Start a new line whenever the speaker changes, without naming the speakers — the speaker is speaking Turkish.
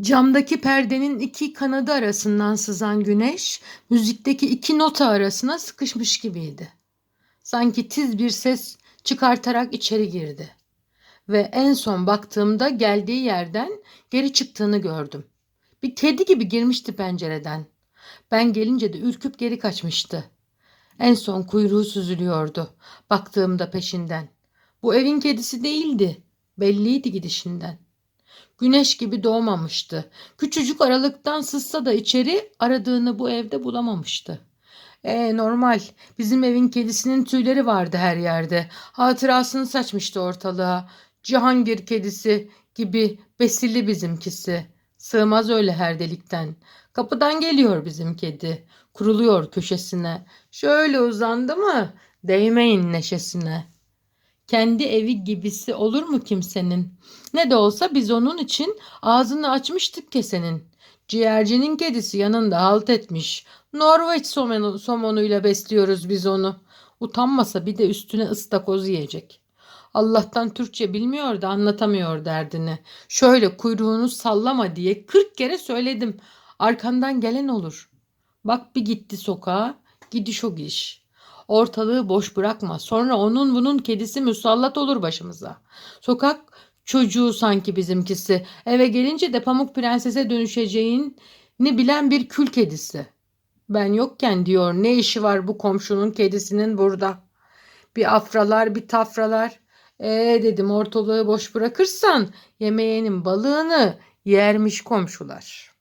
Camdaki perdenin iki kanadı arasından sızan güneş, müzikteki iki nota arasına sıkışmış gibiydi. Sanki tiz bir ses çıkartarak içeri girdi. Ve en son baktığımda geldiği yerden geri çıktığını gördüm. Bir kedi gibi girmişti pencereden. Ben gelince de ürküp geri kaçmıştı. En son kuyruğu süzülüyordu. Baktığımda peşinden. Bu evin kedisi değildi. Belliydi gidişinden. Güneş gibi doğmamıştı. Küçücük aralıktan sızsa da içeri aradığını bu evde bulamamıştı. E normal. Bizim evin kedisinin tüyleri vardı her yerde. Hatırasını saçmıştı ortalığa. Cihangir kedisi gibi besili bizimkisi. Sığmaz öyle her delikten. Kapıdan geliyor bizim kedi. Kuruluyor köşesine. Şöyle uzandı mı değmeyin neşesine. Kendi evi gibisi olur mu kimsenin? Ne de olsa biz onun için ağzını açmıştık kesenin. Ciğercinin kedisi yanında halt etmiş. Norveç somonu, somonuyla besliyoruz biz onu. Utanmasa bir de üstüne ıstakoz yiyecek. Allah'tan Türkçe bilmiyor da anlatamıyor derdini. Şöyle kuyruğunu sallama diye kırk kere söyledim. Arkandan gelen olur. Bak bir gitti sokağa, gidiş o gidiş. Ortalığı boş bırakma. Sonra onun bunun kedisi musallat olur başımıza. Sokak çocuğu sanki bizimkisi. Eve gelince de pamuk prensese dönüşeceğini bilen bir kül kedisi. Ben yokken diyor ne işi var bu komşunun kedisinin burada. Bir afralar bir tafralar. Ee dedim ortalığı boş bırakırsan yemeğinin balığını yermiş komşular.''